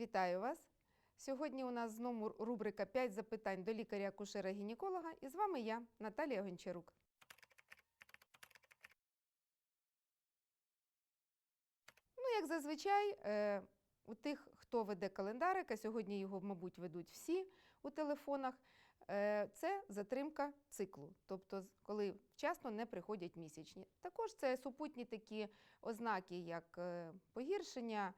Вітаю вас! Сьогодні у нас знову рубрика «5 запитань до лікаря-акушера-гінеколога і з вами я, Наталія Гончарук. Ну, як зазвичай, е, у тих, хто веде календарик, а сьогодні його, мабуть, ведуть всі у телефонах, е, це затримка циклу, тобто коли вчасно не приходять місячні. Також це супутні такі ознаки, як е, погіршення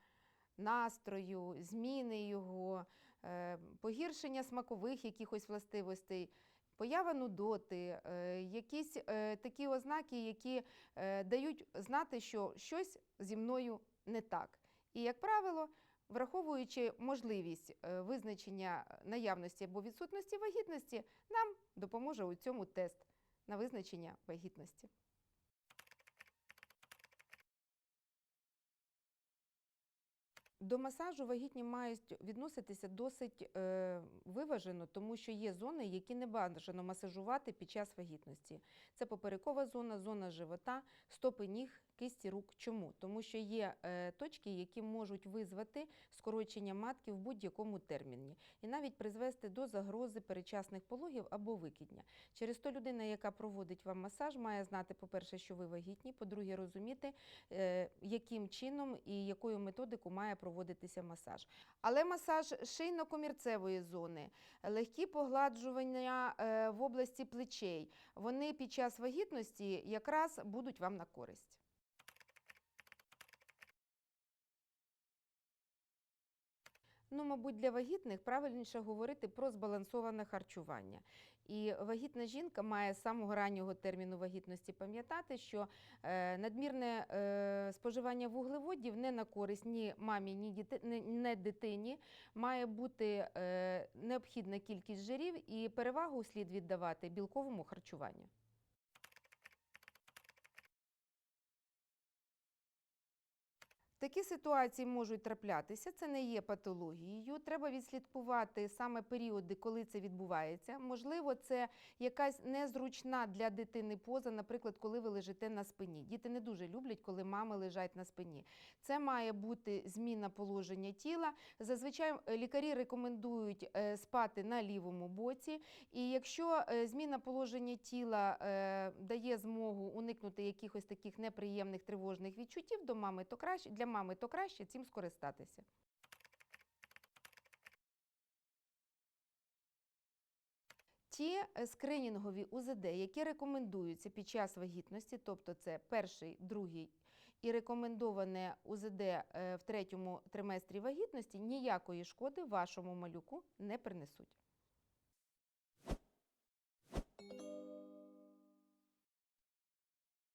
настрою, зміни його, е, погіршення смакових якихось властивостей. Поява нудоти, е, якісь е, такі ознаки, які дають знати, що щось зі мною не так. І, як правило, враховуючи можливість визначення наявності або відсутності вагітності, нам допоможе у цьому тест на визначення вагітності. До масажу вагітні мають відноситися досить е, виважено, тому що є зони, які не бажано масажувати під час вагітності. Це поперекова зона, зона живота, стопи ніг, кисті рук. Чому? Тому що є е, точки, які можуть визвати скорочення матки в будь-якому терміні і навіть призвести до загрози передчасних пологів або викидня. Через то людина, яка проводить вам масаж, має знати, по-перше, що ви вагітні, по-друге, розуміти, е, яким чином і якою методикою має проводитися масаж. Але масаж шийно-комірцевої зони, легкі погладжування е, в області плечей, вони під час вагітності якраз будуть вам на користь. Ну, мабуть, для вагітних правильніше говорити про збалансоване харчування. І вагітна жінка має з самого раннього терміну вагітності пам'ятати, що е, надмірне е, споживання вуглеводів не на користь ні мамі, ні діти, ні дитині. Має бути е, необхідна кількість жирів і перевагу слід віддавати білковому харчуванню. Такі ситуації можуть траплятися, це не є патологією. Треба відслідкувати саме періоди, коли це відбувається. Можливо, це якась незручна для дитини поза, наприклад, коли ви лежите на спині. Діти не дуже люблять, коли мами лежать на спині. Це має бути зміна положення тіла. Зазвичай е, лікарі рекомендують е, спати на лівому боці. І якщо е, зміна положення тіла дає змогу уникнути якихось таких неприємних тривожних відчуттів до мами, то краще для мами, то краще цим скористатися. Ті е, скринінгові УЗД, які рекомендуються під час вагітності, тобто це перший, другий і рекомендоване УЗД е, в третьому триместрі вагітності, ніякої шкоди вашому малюку не принесуть.